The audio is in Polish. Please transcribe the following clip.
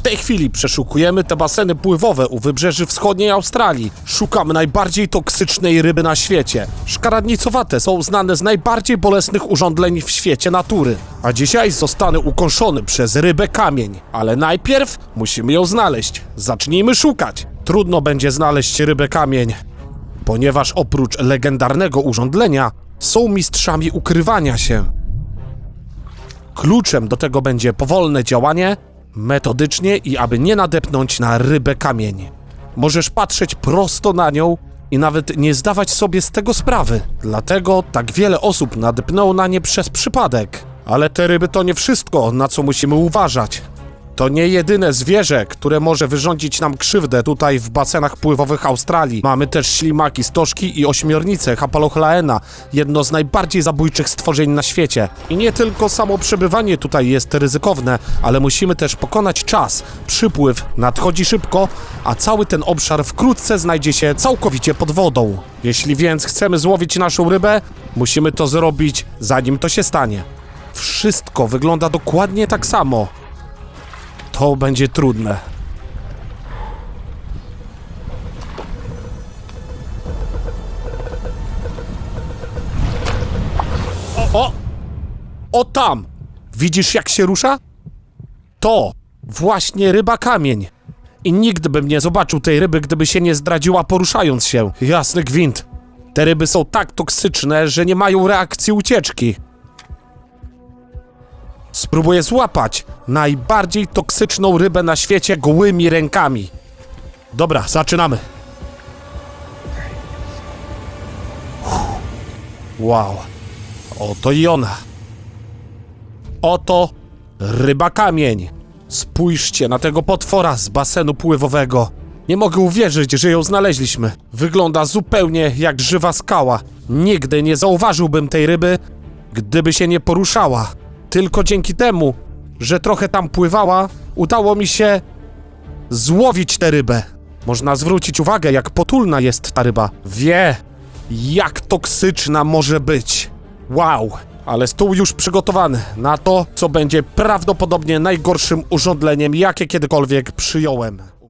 W tej chwili przeszukujemy te baseny pływowe u wybrzeży wschodniej Australii. Szukamy najbardziej toksycznej ryby na świecie. Szkaradnicowate są znane z najbardziej bolesnych urządzeń w świecie natury. A dzisiaj zostanę ukąszony przez rybę kamień. Ale najpierw musimy ją znaleźć. Zacznijmy szukać. Trudno będzie znaleźć rybę kamień, ponieważ oprócz legendarnego urządzenia są mistrzami ukrywania się. Kluczem do tego będzie powolne działanie, metodycznie i aby nie nadepnąć na rybę kamień. Możesz patrzeć prosto na nią i nawet nie zdawać sobie z tego sprawy. Dlatego tak wiele osób nadepnęło na nie przez przypadek. Ale te ryby to nie wszystko, na co musimy uważać. To nie jedyne zwierzę, które może wyrządzić nam krzywdę tutaj w basenach pływowych Australii. Mamy też ślimaki, stożki i ośmiornice Hapalochlaena, jedno z najbardziej zabójczych stworzeń na świecie. I nie tylko samo przebywanie tutaj jest ryzykowne, ale musimy też pokonać czas. Przypływ nadchodzi szybko, a cały ten obszar wkrótce znajdzie się całkowicie pod wodą. Jeśli więc chcemy złowić naszą rybę, musimy to zrobić zanim to się stanie. Wszystko wygląda dokładnie tak samo. To będzie trudne. O, o! Tam! Widzisz jak się rusza? To właśnie ryba kamień. I nigdy bym nie zobaczył tej ryby, gdyby się nie zdradziła poruszając się. Jasny gwint. Te ryby są tak toksyczne, że nie mają reakcji ucieczki. Spróbuję złapać najbardziej toksyczną rybę na świecie gołymi rękami. Dobra, zaczynamy. Wow. Oto i ona. Oto ryba kamień. Spójrzcie na tego potwora z basenu pływowego. Nie mogę uwierzyć, że ją znaleźliśmy. Wygląda zupełnie jak żywa skała. Nigdy nie zauważyłbym tej ryby, gdyby się nie poruszała. Tylko dzięki temu, że trochę tam pływała, udało mi się złowić tę rybę. Można zwrócić uwagę, jak potulna jest ta ryba. Wie, jak toksyczna może być. Wow, ale stół już przygotowany na to, co będzie prawdopodobnie najgorszym urządleniem, jakie kiedykolwiek przyjąłem.